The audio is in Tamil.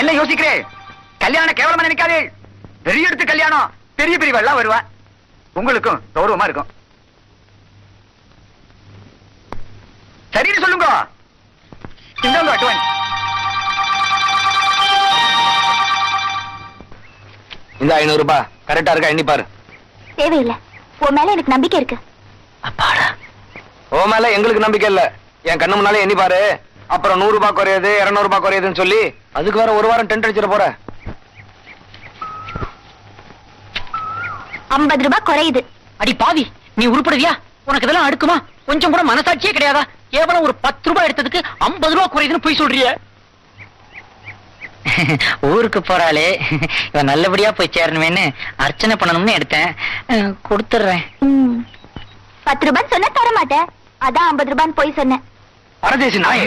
என்ன யோசிக்கிறே? கல்யாணம் கேவலமா நினைக்காதே. பெரிய எடுத்து கல்யாணம் பெரிய பெரிய வெள்ளம் வருவா. உங்களுக்கும் கௌரவமா இருக்கும். சரின்னு சொல்லுங்க. இந்தாங்க அட்வான்ஸ் இந்த ஐநூறு ரூபாய் கரெக்டா இருக்கா? எண்ணி பாரு. தேவையில்லை. உன் மேல எனக்கு நம்பிக்கை இருக்கு. அப்பாடா. ஓ மேல எங்களுக்கு நம்பிக்கை இல்ல. என் கண்ணு முன்னாலே எண்ணி பாரு. அப்புறம் நூறு ரூபாய் குறையுது இருநூறு ரூபாய் குறையுதுன்னு சொல்லி அதுக்கு வேற ஒரு வாரம் டென்ட் அடிச்சிட போற. ஐம்பது ரூபாய் குறையுது. அடி பாவி நீ உருப்படுவியா? உனக்கு இதெல்லாம் அடுக்குமா? கொஞ்சம் கூட மனசாட்சியே கிடையாதா? கேவலம் ஒரு பத்து ரூபாய் எடுத்ததுக்கு ஐம்பது ரூபாய் குறையுதுன்னு போய் சொல்றிய. ஊருக்கு போறாளே. இவன் நல்லபடியா போய் சேரணுமேன்னு அர்ச்சனை பண்ணணும்னு எடுத்தேன். கொடுத்துடுறேன். பத்து ரூபாய் சொன்ன தர மாட்டேன் அதான் ஐம்பது ரூபான்னு போய் சொன்னேன். பரதேசி நாயே.